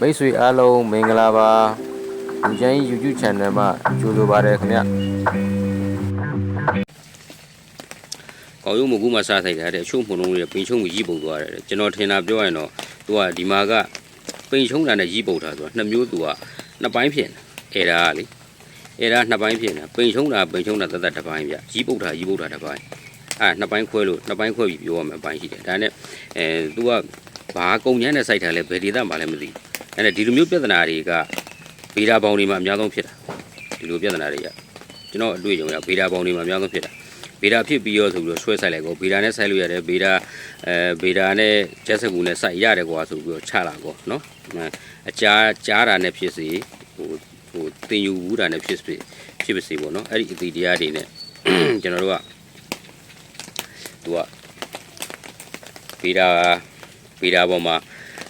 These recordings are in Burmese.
မိတ်ဆွေအားလုံးမင်္ဂလာပါလူချမ်းကြီး YouTube channel မှာကြိုဆိုပါရခင်ဗျကောက်ရုံးမကူမှစားထိုက်တာတဲ့အချို့မှုံလုံးတွေပင်ချုံကိုရီးပုတ်သွားတယ်တဲ့ကျွန်တော်ထင်တာပြောရင်တော့သူကဒီမှာကပင်ချုံတာနဲ့ရီးပုတ်တာဆိုတာနှစ်မျိုးသူကနှစ်ပိုင်းဖြစ်နေအဲ့ဒါကလေအဲ့ဒါနှစ်ပိုင်းဖြစ်နေပင်ချုံတာပင်ချုံတာတသက်တစ်ပိုင်းပြရီးပုတ်တာရီးပုတ်တာတစ်ပိုင်းအဲ့နှစ်ပိုင်းခွဲလို့နှစ်ပိုင်းခွဲပြီးပြောရမယ်အပိုင်းရှိတယ်ဒါနဲ့အဲသူက ဘာကုံညမ်းတဲ့စိုက်တာလဲဘယ်ဒေသမှာလဲမသိဘူးအဲ့ဒါဒီလိုမျိုးပြဿနာတွေကဗေဒပေါင်းတွေမှာအများဆုံးဖြစ်တာဒီလိုပြဿနာတွေကကျွန်တော်အတွေ့အကြုံရဗေဒပေါင်းတွေမှာအများဆုံးဖြစ်တာဗေဒဖြစ်ပြီးရောဆိုပြီးတော့ဆွဲဆိုင်လိုက်ကောဗေဒနဲ့ဆိုင်လို့ရတယ်ဗေဒအဲဗေဒနဲ့ကျက်စကူနဲ့ဆိုင်ရတယ်ကွာဆိုပြီးတော့ချလာကောနော်အကြားကြားတာနဲ့ဖြစ်စေဟိုဟိုတင်ယူဘူးတာနဲ့ဖြစ်စေဖြစ်ပါစေပေါ့နော်အဲ့ဒီအသီတရားတွေနဲ့ကျွန်တော်တို့ကသူကဗေဒ ဗေဒပေါ်မှာ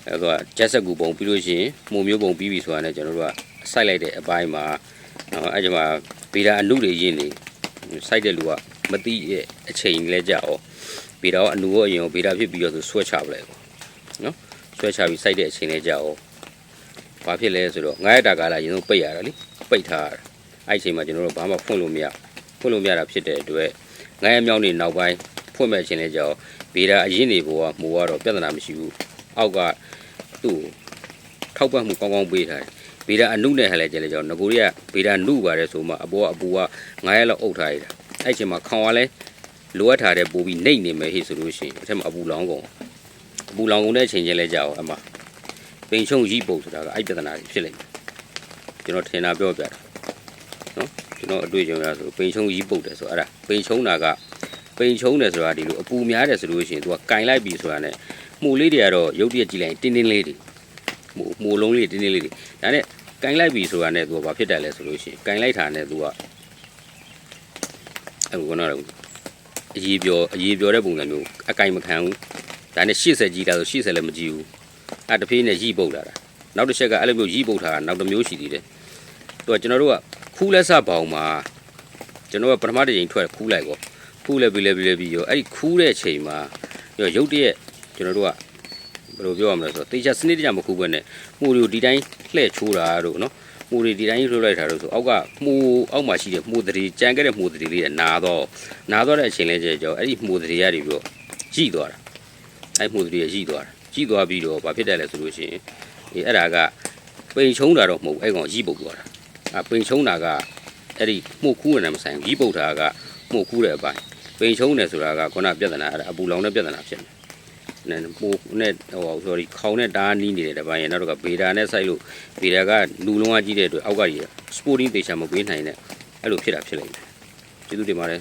အဲသူကကျက်စကူပုံပြီးလို့ရှိရင်မှုမျိုးပုံပြီးပြီဆိုတာနဲ့ကျွန်တော်တို့ကစိုက်လိုက်တဲ့အပိုင်းမှာနော်အဲ့ဒီမှာဗေဒအနုတွေရင်းနေစိုက်တဲ့လူကမတိရဲ့အချိန်လဲကြအောင်ဗေဒရောအနူရောအရင်ရောဗေဒဖြစ်ပြီးတော့ဆိုဆွဲချပလိုက်ကောနော်ဆွဲချပြီးစိုက်တဲ့အချိန်လဲကြအောင်ဘာဖြစ်လဲဆိုတော့ငါးရတာကာလရင်ဆုံးပိတ်ရတာလေပိတ်ထားရတာအဲ့ဒီအချိန်မှာကျွန်တော်တို့ဘာမှဖွင့်လို့မရဖွင့်လို့မရတာဖြစ်တဲ့အတွက်ငါးရမြောင်းနေနောက်ပိုင်း ဖွင့်မဲ့အချိန်လဲကြအောင်ဗေဒအရင်နေဘောကမိုးကတော့ပြဿနာမရှိဘူးအောက်ကသူ့ထောက်ပံ့မှုကောင်းကောင်းပေးထားတယ်ဗေဒအနုနဲ့ဟဲ့လဲကြလဲကြောင့်ငကိုရီးကဗေဒနုပါတယ်ဆိုမှအပေါ်ကအပူက9ရက်လောက်အုပ်ထားရတာအဲ့ချိန်မှာခေါင်ကလည်းလိုအပ်ထားတဲ့ပို့ပြီးနှိပ်နေမယ်ဟိဆိုလို့ရှိရင်အထက်မှာအပူလောင်ကုန်အပူလောင်ကုန်တဲ့အချိန်ချင်းလဲကြောက်အမပိန်ချုံရီးပုတ်ဆိုတာကအဲ့ပြဿနာကြီးဖြစ်လိမ့်မယ်ကျွန်တော်ထင်တာပြောပြတာနော်ကျွန်တော်အတွေ့အကြုံရဆိုပိန်ချုံရီးပုတ်တယ်ဆိုအဲ့ဒါပိန်ချုံတာက ပိန်ချုံးတယ်ဆိုတာဒီလိုအပူများတယ်ဆိုလို့ရှိရင်သူကကင်လိုက်ပြီဆိုတာနဲ့မှုလေးတွေကတော့ရုပ်တရက်ကြည့်လိုက်တင်းတင်းလေးတွေမှုမှုလုံးလေးတင်းတင်းလေးတွေဒါနဲ့ကင်လိုက်ပြီဆိုတာနဲ့သူကဘာဖြစ်တယ်လဲဆိုလို့ရှိရင်ကင်လိုက်တာနဲ့သူကအခုကတော့အရေးပြောအရေးပြောတဲ့ပုံစံမျိုးအကင်မခံဘူးဒါနဲ့80ကြီးတာဆို80လည်းမကြီးဘူးအတဖေးနဲ့ရိပုတ်လာတာနောက်တစ်ချက်ကအဲ့လိုမျိုးရိပုတ်ထားတာနောက်တစ်မျိုးရှိသေးတယ်သူကကျွန်တော်တို့ကခူးလက်စဘောင်မှာကျွန်တော်ကပထမတစ်ချိန်ထွက်ခူးလိုက်ကော ခူးလဲပြီးလဲပြီးလဲပြီးရောအဲ့ဒီခူးတဲ့ချိန်မှာရောရုပ်တရက်ကျွန်တော်တို့ကဘယ်လိုပြောရမလဲဆိုတော့တေချာစနစ်တကျမခူးဘဲနဲ့မှုတွေကိုဒီတိုင်းလှဲ့ချိုးတာတို့နော်မှုတွေဒီတိုင်းလှုပ်လိုက်တာတို့ဆိုအောက်ကမှုအောက်မှာရှိတဲ့မှုတွေကြံခဲ့တဲ့မှုတွေလေးတွေနာတော့နာတော့တဲ့အချိန်လေးကျတော့အဲ့ဒီမှုတွေရပြီးတော့ကြည်သွားတာအဲ့မှုတွေရကြည်သွားတာကြည်သွားပြီးတော့ဘာဖြစ်တယ်လဲဆိုလို့ရှိရင်ဒီအဲ့ဒါကပိန်ချုံတာတော့မဟုတ်ဘူးအဲ့ကောင်ကြီးပုတ်သွားတာအပိန်ချုံတာကအဲ့ဒီမှုခူးရတယ်မဆိုင်ဘူးကြီးပုတ်တာကမှုခူးတဲ့အပိုင်း ပိန်ချုံတယ်ဆိုတာကခုနပြဿနာအဲ့ဒါအပူလောင်တဲ့ပြဿနာဖြစ်နေနဲ့ပိုနဲ့ဟို sorry ခေါင်းနဲ့တားနီးနေတဲ့တပိုင်းရနောက်တော့ကဗေဒါနဲ့စိုက်လို့ဗေဒါကလူလုံးဝကြီးတဲ့အတွက်အောက်ကကြီး sporting တေချာမပေးနိုင်တဲ့အဲ့လိုဖြစ်တာဖြစ်လိမ့်မယ်ကျေးဇူးတင်ပါတယ်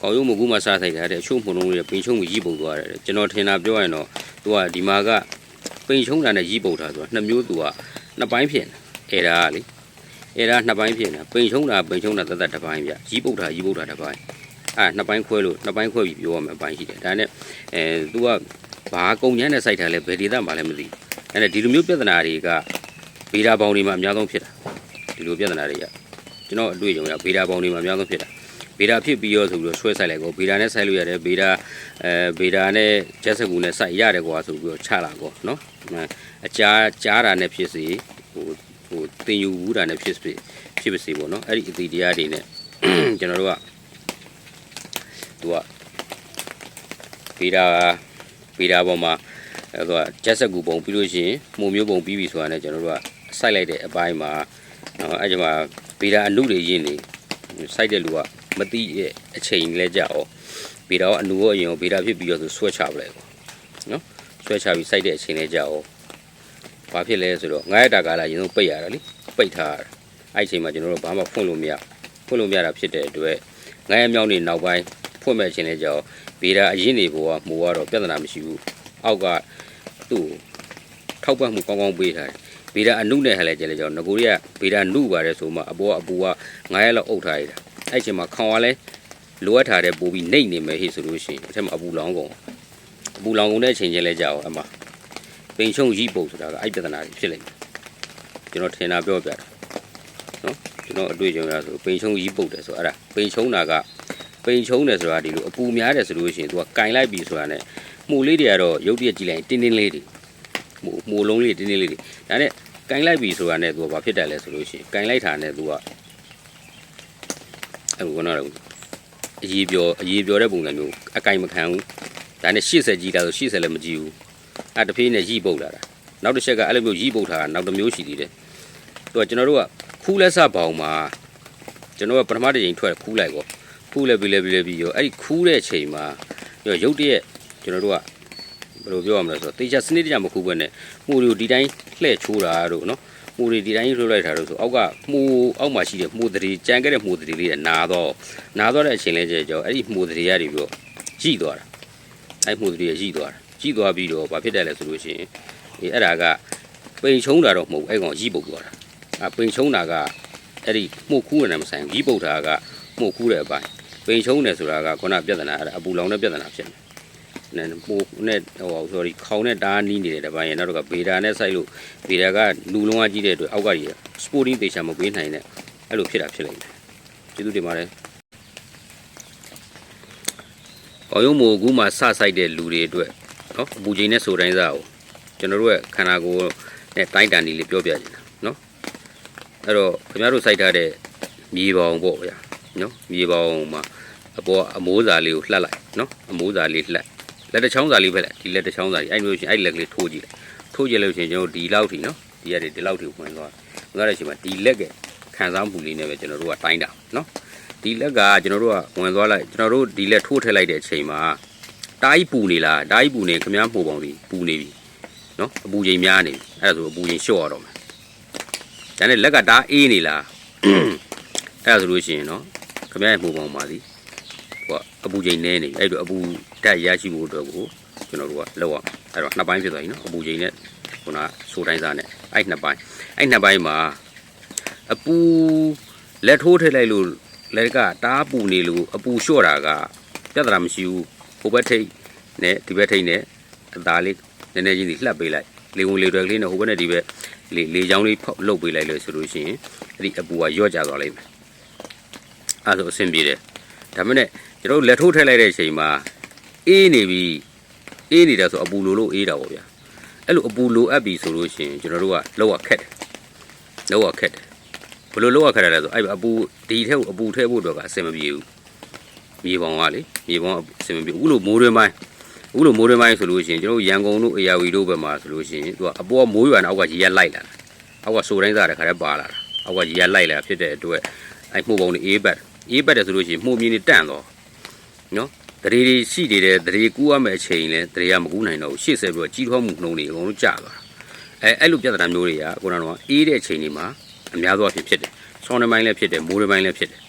ကောက်ရုံးမကူမှစားထိုက်တာတဲ့အချို့မှုံလုံးတွေပင်ချုံကိုရီးပုတ်သွားတယ်ကျွန်တော်ထင်တာပြောရင်တော့သူကဒီမှာကပင်ချုံတာနဲ့ရီးပုတ်တာဆိုတာနှစ်မျိုးသူကနှစ်ပိုင်းဖြစ်နေအဲ့ဒါကလေ အဲ့ဒါနှစ်ပိုင်းဖြစ်နေပင်ချုံတာပင်ချုံတာတသက်တစ်ပိုင်းပြရီးပုတ်တာရီးပုတ်တာတစ်ပိုင်းအဲ့နှစ်ပိုင်းခွဲလို့နှစ်ပိုင်းခွဲပြီးပြောရမယ်အပိုင်းရှိတယ်ဒါနဲ့အဲသူကဘာကုံညမ်းတဲ့စိုက်တာလဲဘယ်ဒေသမှာလဲမသိဘူးအဲ့ဒါဒီလိုမျိုးပြဿနာတွေကဗေဒပေါင်းတွေမှာအများဆုံးဖြစ်တာဒီလိုပြဿနာတွေကကျွန်တော်အတွေ့အကြုံရဗေဒပေါင်းတွေမှာအများဆုံးဖြစ်တာဗေဒဖြစ်ပြီးရောဆိုပြီးတော့ဆွဲဆိုင်လိုက်ကောဗေဒနဲ့ဆိုင်လို့ရတယ်ဗေဒအဲဗေဒနဲ့ကျက်စကူနဲ့ဆိုင်ရတယ်ကွာဆိုပြီးတော့ချလာကောနော်အကြားကြားတာနဲ့ဖြစ်စေဟို ဟိုတင်ယူဘူးတာနဲ့ဖြစ်စေဖြစ်ပါစေပေါ့နော်အဲ့ဒီအသီတရားတွေနဲ့ကျွန်တော်တို့ကသူကဗေဒဗေဒပေါ်မှာအဲသူကကျက်စကူပုံပြီးလို့ရှိရင်မှုမျိုးပုံပြီးပြီဆိုတာနဲ့ကျွန်တော်တို့ကစိုက်လိုက်တဲ့အပိုင်းမှာနော်အဲ့ဒီမှာဗေဒအနုတွေရင်းနေစိုက်တဲ့လူကမတိရဲ့အချိန်လဲကြအောင်ဗေဒရောအနူရောအရင်ရောဗေဒဖြစ်ပြီးတော့ဆိုဆွဲချပလိုက်ကောနော်ဆွဲချပြီးစိုက်တဲ့အချိန်လဲကြအောင်ဘာဖြစ်လဲဆိုတော့ငါးရတာကာလရင်ဆုံးပိတ်ရတာလေ ပိတ်ထားရတာအဲ့ဒီအချိန်မှာကျွန်တော်တို့ဘာမှဖွင့်လို့မရဖွင့်လို့မရတာဖြစ်တဲ့အတွက်ငါးရမြောင်းနေနောက်ပိုင်းဖွင့်မဲ့အချိန်လဲကြအောင်ဗေဒအရင်နေဘောကမိုးကတော့ပြဿနာမရှိဘူးအောက်ကသူ့ထောက်ပံ့မှုကောင်းကောင်းပေးထားတယ်ဗေဒအနုနဲ့ဟဲ့လဲကြလဲကြောင့်ငကိုရီးကဗေဒနုပါတယ်ဆိုမှအပေါ်ကအပူက9ရက်လောက်အုပ်ထားရတာအဲ့ချိန်မှာခေါင်ကလည်းလိုအပ်ထားတဲ့ပို့ပြီးနှိပ်နေမယ်ဟိဆိုလို့ရှိရင်အထက်မှာအပူလောင်ကုန်အပူလောင်ကုန်တဲ့အချိန်ချင်းလဲကြောက်အမပိန်ချုံရီးပုတ်ဆိုတာကအဲ့ပြဿနာကြီးဖြစ်လိမ့်မယ် ကျွန်တော်ထင်တာပြောပြတာနော်ကျွန်တော်အတွေ့အကြုံရဆိုပိန်ချုံရီးပုတ်တယ်ဆိုအဲ့ဒါပိန်ချုံတာကပိန်ချုံတယ်ဆိုတာဒီလိုအပူများတယ်ဆိုလို့ရှိရင် तू ကကင်လိုက်ပြီဆိုတာ ਨੇ မှုလေးတွေကတော့ရုပ်တရက်ကြည့်လိုက်တင်းတင်းလေးတွေဟိုမိုးလုံးလေးတင်းတင်းလေးတွေဒါနဲ့ကင်လိုက်ပြီဆိုတာနဲ့သူကဘာဖြစ်တယ်လဲဆိုလို့ရှိရင်ကင်လိုက်တာနဲ့သူကအဲ့ဘယ်ကတော့အရေးပြောအရေးပြောတဲ့ပုံစံမျိုးအကင်မခံဘူးဒါနဲ့80ကြီးတာဆို80လည်းမကြည့်ဘူးအဲ့တဖေးနဲ့ရီပုတ်လာတာနောက်တစ်ချက်ကအဲ့လိုမျိုးရီပုတ်ထားတာနောက်တစ်မျိုးရှိသေးတယ် သူကကျွန်တော်တို့ကခူးလက်စပေါင်မှာကျွန်တော်ကပထမတစ်ချိန်ထွက်ခူးလိုက်ပေါ့ခူးလဲပြီးလဲပြီးလဲပြီးရောအဲ့ဒီခူးတဲ့ချိန်မှာရောရုတ်တရက်ကျွန်တော်တို့ကဘယ်လိုပြောရမလဲဆိုတော့တေချာစနစ်တကျမခုဘဲနဲ့မှုတွေကိုဒီတိုင်းလှဲ့ချိုးတာတို့နော်မှုတွေဒီတိုင်းလှုပ်လိုက်တာတို့ဆိုအောက်ကမှုအောက်မှာရှိတဲ့မှုတရေကြံခဲ့တဲ့မှုတရေလေးကနာတော့နာတော့တဲ့အချိန်လေးကျတော့အဲ့ဒီမှုတရေရတွေပြီးတော့ကြီးသွားတာအဲ့မှုတရေကြီးသွားတာကြီးသွားပြီးတော့ဘာဖြစ်တယ်လဲဆိုလို့ရှိရင်အေးအဲ့ဒါကပိန်ချုံတာတော့မဟုတ်ဘူးအဲ့ကောင်ကြီးပုတ်သွားတာအဲ့ ပိန်ချုံတာကအဲ့ဒီမှုခူးနေတယ်မဆိုင်ဘူးကြီးပုတ်တာကမှုခူးတဲ့အပိုင်းပိန်ချုံတယ်ဆိုတာကခုနပြဿနာအဲ့ဒါအပူလောင်တဲ့ပြဿနာဖြစ်နေနဲ့ပိုနဲ့ဟို sorry ခေါင်းနဲ့တားနီးနေတဲ့တပိုင်းရနောက်တော့ကဗေဒါနဲ့စိုက်လို့ဗေဒါကလူလုံးဝကြီးတဲ့အတွက်အောက်ကကြီး sporting တေချာမပေးနိုင်တဲ့အဲ့လိုဖြစ်တာဖြစ်လိုက်တယ်ကျေးဇူးတင်ပါတယ်။အော်ယုံမိုကူမှာစစိုက်တဲ့လူတွေအတွက်နော်အပူချိန်နဲ့ဆိုတိုင်းစားကိုကျွန်တော်တို့ရဲ့ခန္ဓာကိုယ်နဲ့တိုင်းတန်နေလေးပြောပြချင်တာနော် အဲ့တော့ခင်ဗျားတို့စိုက်ထားတဲ့မြေပေါင်ပေါ့ဗျာနော်မြေပေါင်မှာအပေါ်အမိုးစာလေးကိုလှက်လိုက်နော်အမိုးစာလေးလှက်လက်တစ်ချောင်းစာလေးပဲလက်ဒီလက်တစ်ချောင်းစာလေးအဲ့လိုရှင်အဲ့လက်ကလေးထိုးကြည့်လိုက်ထိုးကြည့်လို့ရှင်ကျွန်တော်ဒီလောက်ထိနော်ဒီရတယ်ဒီလောက်ထိဝင်သွားဝင်သွားတဲ့အချိန်မှာဒီလက်ကခံစားမှုလေးနဲ့ပဲကျွန်တော်တို့ကတိုင်းတာနော်ဒီလက်ကကျွန်တော်တို့ကဝင်သွားလိုက်ကျွန်တော်တို့ဒီလက်ထိုးထည့်လိုက်တဲ့အချိန်မှာတားကြီးပူနေလားတားကြီးပူနေခမားမှုပုံစီပူနေပြီနော်အပူချိန်များနေပြီအဲ့ဒါဆိုအပူချိန်လျှော့ရတော့မယ် ဒါနဲ့လက်ကတားအေးနေလားအဲ့ဒါဆိုလို့ရှိရင်နော်ခမားရဲ့မှုပုံပါစီဟိုကအပူချိန်နဲနေပြီအဲ့တော့အပူတက်ရရှိဖို့အတွက်ကိုကျွန်တော်တို့ကလောက်အောင်အဲ့တော့နှစ်ပိုင်းဖြစ်သွားပြီနော်အပူချိန်နဲ့ခုနဆိုတိုင်းစားနဲ့အဲ့နှစ်ပိုင်းအဲ့နှစ်ပိုင်းမှာအပူလက်ထိုးထည့်လိုက်လို့လက်ကတားပူနေလို့အပူလျှော့တာကပြဿနာမရှိဘူးဟိုဘက်ထိတ်နဲ့ဒီဘက်ထိတ်နဲ့အသားလေးနည်းနည်းချင်းစီလှပ်ပေးလိုက် လေဝင်လေတွက်ကလေးနဲ့ဟိုဘက်နဲ့ဒီဘက်လေလေချောင်းလေးဖောက်လှုပ်ပေးလိုက်လို့ဆိုလို့ရှိရင်အဲ့ဒီအပူကလျော့ကျသွားလိမ့်မယ်အဲ့ဒါဆိုအဆင်ပြေတယ်ဒါမှမဟုတ်ကျွန်တော်တို့လက်ထိုးထည့်လိုက်တဲ့အချိန်မှာအေးနေပြီအေးနေတယ်ဆိုအပူလိုလို့အေးတာပေါ့ဗျာအဲ့လိုအပူလိုအပ်ပြီဆိုလို့ရှိရင်ကျွန်တော်တို့ကလောက်ရခက်တယ်လောက်ရခက်တယ်ဘယ်လိုလောက်ရခက်တယ်လဲဆိုအဲ့အပူဒီထဲကိုအပူထည့်ဖို့တော့ကအဆင်မပြေဘူးမြေပေါင်ကလေမြေပေါင်ကအဆင်မပြေဘူးအခုလိုမိုးတွင်းပိုင်း အခုလိုမိုးတွင်းပိုင်းဆိုလို့ရှိရင်ကျွန်တော်တို့ရန်ကုန်တို့အေယာဝီတို့ဘက်မှာဆိုလို့ရှိရင်သူကအပေါ်မိုးရွာနဲ့အောက်ကရေကလိုက်လာတာအောက်ကဆိုတိုင်းစားတဲ့ခါတည်းပါလာတာအောက်ကရေကလိုက်လာဖြစ်တဲ့အတွက်အဲ့မှုပုံတွေအေးပတ်အေးပတ်တယ်ဆိုလို့ရှိရင်မှုမြင်းတွေတန့်တော့နော်တရေတွေရှိနေတယ်တရေကူးရမယ့်အချိန်လဲတရေကမကူးနိုင်တော့ဘူးရှေ့ဆက်ပြီးတော့ကြီးထွားမှုနှုံးတွေအကုန်လုံးကျသွားတာအဲအဲ့လိုပြဿနာမျိုးတွေကကိုတော်တော့အေးတဲ့အချိန်တွေမှာအများသောအားဖြင့်ဖြစ်တယ်ဆောင်းနေပိုင်းလည်းဖြစ်တယ်မိုးနေပိုင်းလည်းဖြစ်တယ်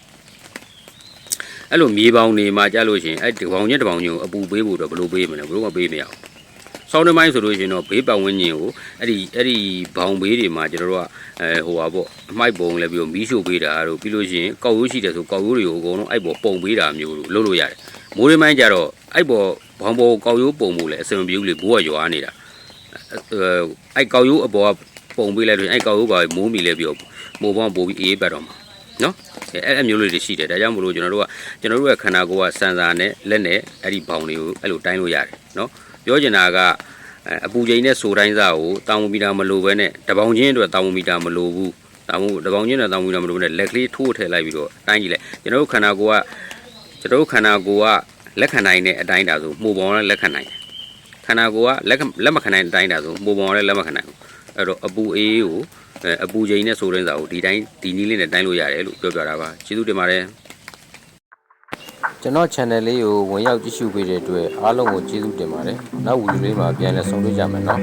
အဲ့လိုမြေပေါင်တွေမှာကြာလို့ရှိရင်အဲ့ဒီပေါင်ချင်းတစ်ပေါင်ချင်းကိုအပူပေးဖို့တော့ဘယ်လိုပေးမလဲဘယ်လိုမှပေးမရဘူးဆောင်းနေပိုင်းဆိုလို့ရှိရင်တော့ဘေးပတ်ဝန်းကျင်ကိုအဲ့ဒီအဲ့ဒီဘောင်ဘေးတွေမှာကျွန်တော်တို့ကအဲဟိုပါပေါ့အမိုက်ပုံလည်းပြီးတော့မီးရှို့ပေးတာတို့ပြီးလို့ရှိရင်ကောက်ရိုးရှိတယ်ဆိုကောက်ရိုးတွေကိုအကုန်လုံးအဲ့ပေါ်ပုံပေးတာမျိုးလို့လုပ်လို့ရတယ်မိုးရင်းမိုင်းကြတော့အဲ့ပေါ်ဘောင်ပေါ်ကောက်ရိုးပုံမှုလဲအစမပြေဘူးလေမိုးကရွာနေတာအဲအဲ့ကောက်ရိုးအပေါ်ကပုံပေးလိုက်လို့အဲ့ကောက်ရိုးပါမိုးမီလဲပြီးတော့မိုးပေါင်းပို့ပြီးအေးပတ်တော့မှာနော် အဲအဲ့အမျိုးလေးတွေရှိတယ်ဒါကြောင့်မလို့ကျွန်တော်တို့ကကျွန်တော်တို့ရဲ့ခန္ဓာကိုယ်ကစံစာနဲ့လက်နဲ့အဲ့ဒီဘောင်တွေကိုအဲ့လိုတိုင်းလို့ရတယ်နော်ပြောချင်တာကအဲအပူချိန်နဲ့ဆိုတိုင်းစားကိုတောင်မီတာမလိုပဲနဲ့တပေါင်ချင်းအတွက်တောင်မီတာမလိုဘူးတောင်တပေါင်ချင်းနဲ့တောင်မီတာမလိုဘူးနဲ့လက်ကလေးထိုးထည့်လိုက်ပြီးတော့တိုင်းကြည့်လိုက်ကျွန်တော်တို့ခန္ဓာကိုယ်ကကျွန်တော်တို့ခန္ဓာကိုယ်ကလက်ခံနိုင်တဲ့အတိုင်းတာဆိုမှုပေါင်းလည်းလက်ခံနိုင်တယ်ခန္ဓာကိုယ်ကလက်ခံလက်မခံနိုင်တဲ့အတိုင်းတာဆိုမှုပေါင်းလည်းလက်မခံနိုင်ဘူး အဲ့တော့အပူအေးကိုအဲအပူချိန်နဲ့ဆိုတဲ့စာကိုဒီတိုင်းဒီနည်းလေးနဲ့တိုင်းလို့ရတယ်လို့ပြောပြတာပါကျေးဇူးတင်ပါတယ်ကျွန်တော် channel လေးကိုဝင်ရောက်ကြည့်ရှုပေးတဲ့အတွက်အားလုံးကိုကျေးဇူးတင်ပါတယ်နောက်ဗီဒီယိုလေးမှာပြန်လည်ဆုံတွေ့ကြမယ်နော်